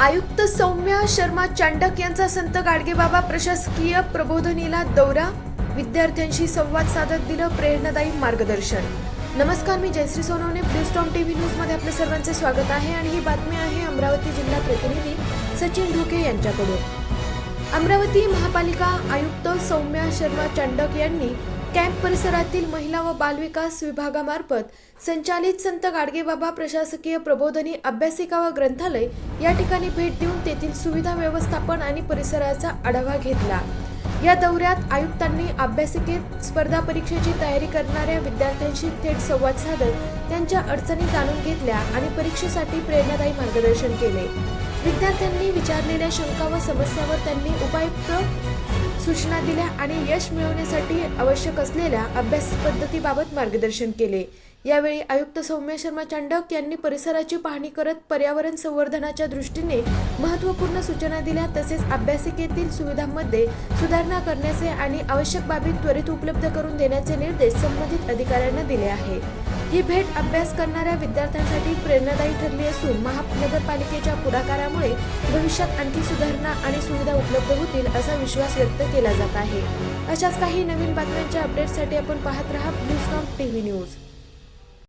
आयुक्त सौम्या शर्मा चांडक यांचा संत गाडगेबाबा प्रशासकीय प्रबोधनीला दौरा. विद्यार्थ्यांशी संवाद साधत दिलं प्रेरणादायी मार्गदर्शन. नमस्कार मी जयश्री सोनवणे. ब्लूस्टॉम टीव्ही न्यूजमध्ये आपलं सर्वांचे स्वागत आहे आणि ही बातमी आहे अमरावती जिल्हा प्रतिनिधी सचिन ढोके यांच्याकडून. अमरावती महापालिका आयुक्त सौम्या शर्मा चांडक यांनी कॅम्प परिसरातील महिला व बालविकास विभागामार्फत संचालित संत गाडगेबाबा प्रशासकीय प्रबोधनी अभ्यासिका व ग्रंथालय या ठिकाणी भेट देऊन तेथील सुविधा व्यवस्थापन आणि परिसराचा आढावा घेतला. या दौऱ्यात आयुक्तांनी अभ्यासिकेत स्पर्धा परीक्षेची तयारी करणाऱ्या विद्यार्थ्यांशी थेट संवाद साधत त्यांच्या अडचणी जाणून घेतल्या आणि परीक्षेसाठी प्रेरणादायी मार्गदर्शन केले. विद्यार्थ्यांनी विचारलेल्या शंका व समस्यावर त्यांनी उपायुक्त सूचना दिल्या आणि यश मिळवण्यासाठी आवश्यक असलेल्या अभ्यास पद्धतीबाबत मार्गदर्शन केले. यावेळी आयुक्त सौम्य शर्मा चांडक यांनी परिसराची पाहणी करत पर्यावरण संवर्धनाच्या दृष्टीने महत्त्वपूर्ण सूचना दिल्या तसेच अभ्यासिकेतील सुविधांमध्ये सुधारणा करण्याचे आणि आवश्यक बाबी त्वरित उपलब्ध करून देण्याचे निर्देश संबंधित अधिकाऱ्यांना दिले आहेत. ही भेट अभ्यास करणाऱ्या विद्यार्थ्यांसाठी प्रेरणादायी ठरली असून महानगरपालिकेच्या पुढाकारामुळे भविष्यात आणखी सुधारणा आणि सुविधा उपलब्ध होतील असा विश्वास व्यक्त केला जात आहे. अशाच काही नवीन बातम्यांच्या अपडेटसाठी आपण पाहत राहा न्यूज टीव्ही न्यूज.